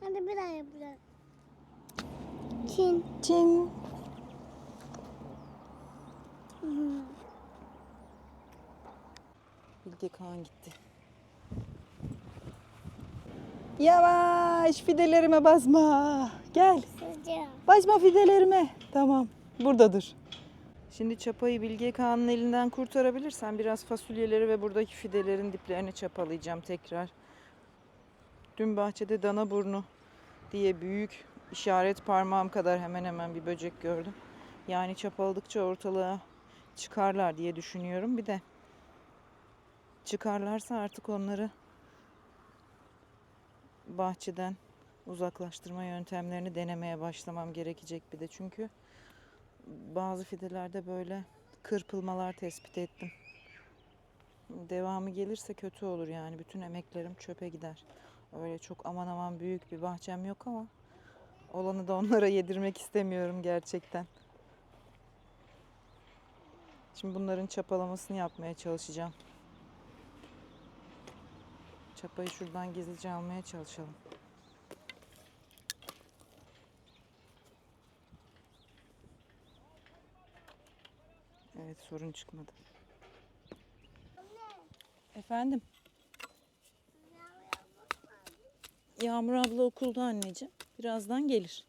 Hadi bir daha yapacağız. Çin. Çin. Bilge Kağan gitti. Yavaş fidelerime basma. Gel. Basma fidelerime. Tamam. Burada dur. Şimdi çapayı Bilge Kağan'ın elinden kurtarabilirsem biraz fasulyeleri ve buradaki fidelerin diplerini çapalayacağım tekrar. Dün bahçede dana burnu diye büyük işaret parmağım kadar hemen hemen bir böcek gördüm. Yani çapaladıkça ortalığa çıkarlar diye düşünüyorum. Bir de çıkarlarsa artık onları bahçeden uzaklaştırma yöntemlerini denemeye başlamam gerekecek bir de çünkü bazı fidelerde böyle kırpılmalar tespit ettim. Devamı gelirse kötü olur yani bütün emeklerim çöpe gider. Öyle çok aman aman büyük bir bahçem yok ama olanı da onlara yedirmek istemiyorum gerçekten. Şimdi bunların çapalamasını yapmaya çalışacağım. Çapayı şuradan gizlice almaya çalışalım. Evet sorun çıkmadı. Efendim? Yağmur abla okulda anneciğim. Birazdan gelir.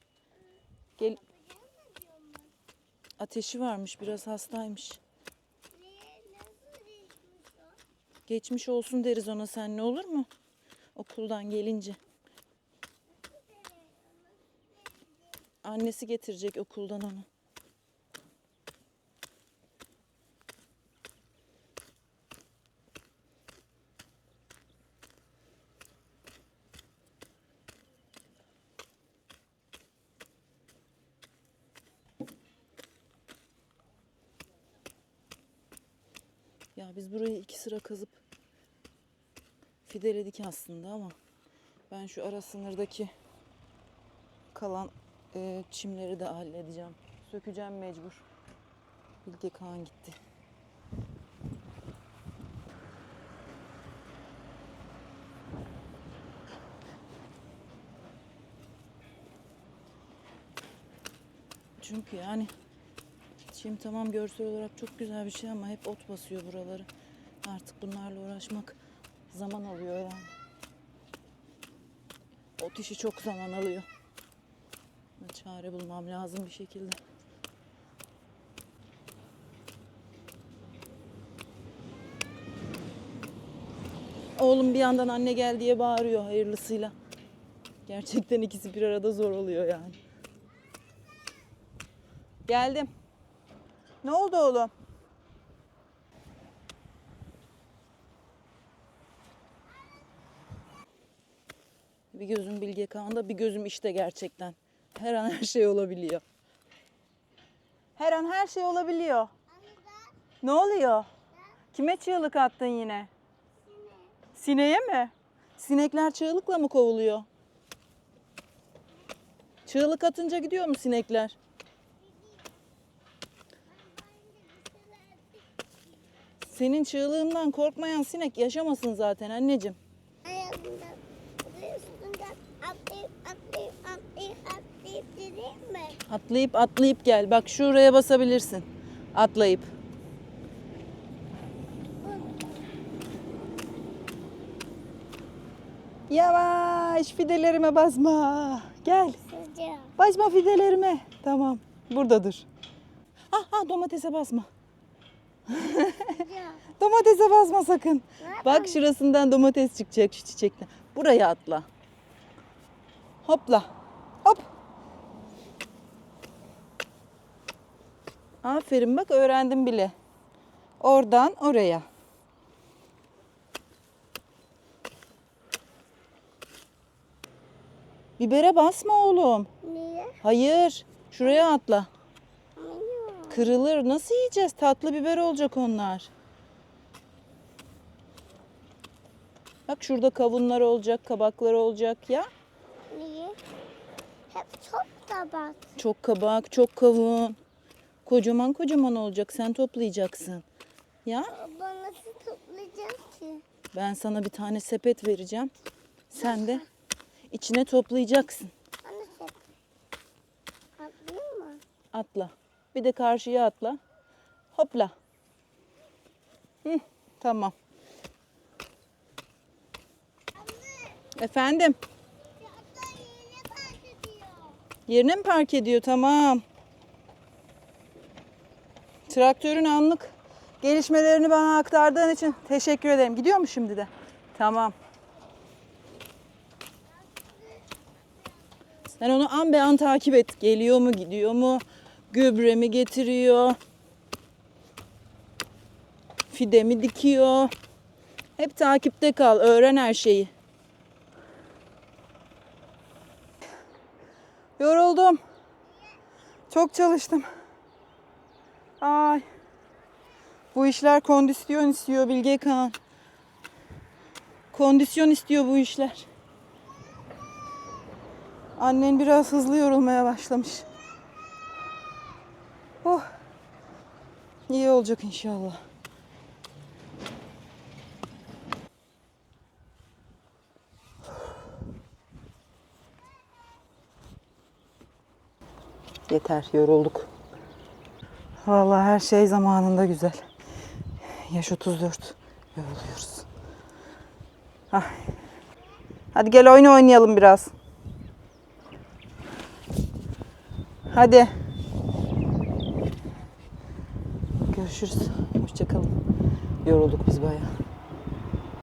Gel. Ateşi varmış, biraz hastaymış. Geçmiş olsun deriz ona sen ne olur mu? Okuldan gelince. Annesi getirecek okuldan onu. Ya biz burayı iki sıra kazıp fideledik aslında ama ben şu ara sınırdaki kalan e, çimleri de halledeceğim. Sökeceğim mecbur. Bilge Kağan gitti. Çünkü yani çim tamam görsel olarak çok güzel bir şey ama hep ot basıyor buraları. Artık bunlarla uğraşmak zaman alıyor yani. Ot işi çok zaman alıyor. Çare bulmam lazım bir şekilde. Oğlum bir yandan anne gel diye bağırıyor hayırlısıyla. Gerçekten ikisi bir arada zor oluyor yani. Geldim. Ne oldu oğlum? Bir gözüm Bilge Kağan'da bir gözüm işte gerçekten. Her an her şey olabiliyor. Her an her şey olabiliyor. Ne oluyor? Kime çığlık attın yine? Sineğe mi? Sinekler çığlıkla mı kovuluyor? Çığlık atınca gidiyor mu sinekler? Senin çığlığından korkmayan sinek yaşamasın zaten anneciğim. Ayağımdan üstünden atlayıp atlayıp atlayıp atlayıp gideyim mi? Atlayıp atlayıp gel. Bak şuraya basabilirsin. Atlayıp. Yavaş fidelerime basma. Gel. Basma fidelerime. Tamam. Burada dur. Ah, ah domatese basma. Domatese basma sakın. Bak şurasından domates çıkacak şu çiçekten. Buraya atla. Hopla. Hop. Aferin bak öğrendim bile. Oradan oraya. Bibere basma oğlum. Niye? Hayır. Şuraya atla. Kırılır. Nasıl yiyeceğiz? Tatlı biber olacak onlar. Bak şurada kavunlar olacak, kabaklar olacak ya. Niye? Hep çok da bak. Çok kabak, çok kavun. Kocaman kocaman olacak. Sen toplayacaksın. Ya Baba nasıl toplayacağım ki? ben sana bir tane sepet vereceğim. Sen de içine toplayacaksın. Anne sen. Atlayayım mı? Atla. Bir de karşıya atla. Hopla. Hı, tamam. Efendim? Fark ediyor. Yerine mi park ediyor? Tamam. Traktörün anlık gelişmelerini bana aktardığın için teşekkür ederim. Gidiyor mu şimdi de? Tamam. Sen onu an be an takip et. Geliyor mu, gidiyor mu? Gübre mi getiriyor? Fide mi dikiyor? Hep takipte kal. Öğren her şeyi. Yoruldum. Çok çalıştım. Ay. Bu işler kondisyon istiyor Bilge Kağan. Kondisyon istiyor bu işler. Annen biraz hızlı yorulmaya başlamış. Oh. İyi olacak inşallah. Yeter, yorulduk. Vallahi her şey zamanında güzel. Yaş 34. Yoruluyoruz. Ah. Hadi gel oyun oynayalım biraz. Hadi. Görüşürüz. Hoşçakalın. Yorulduk biz bayağı.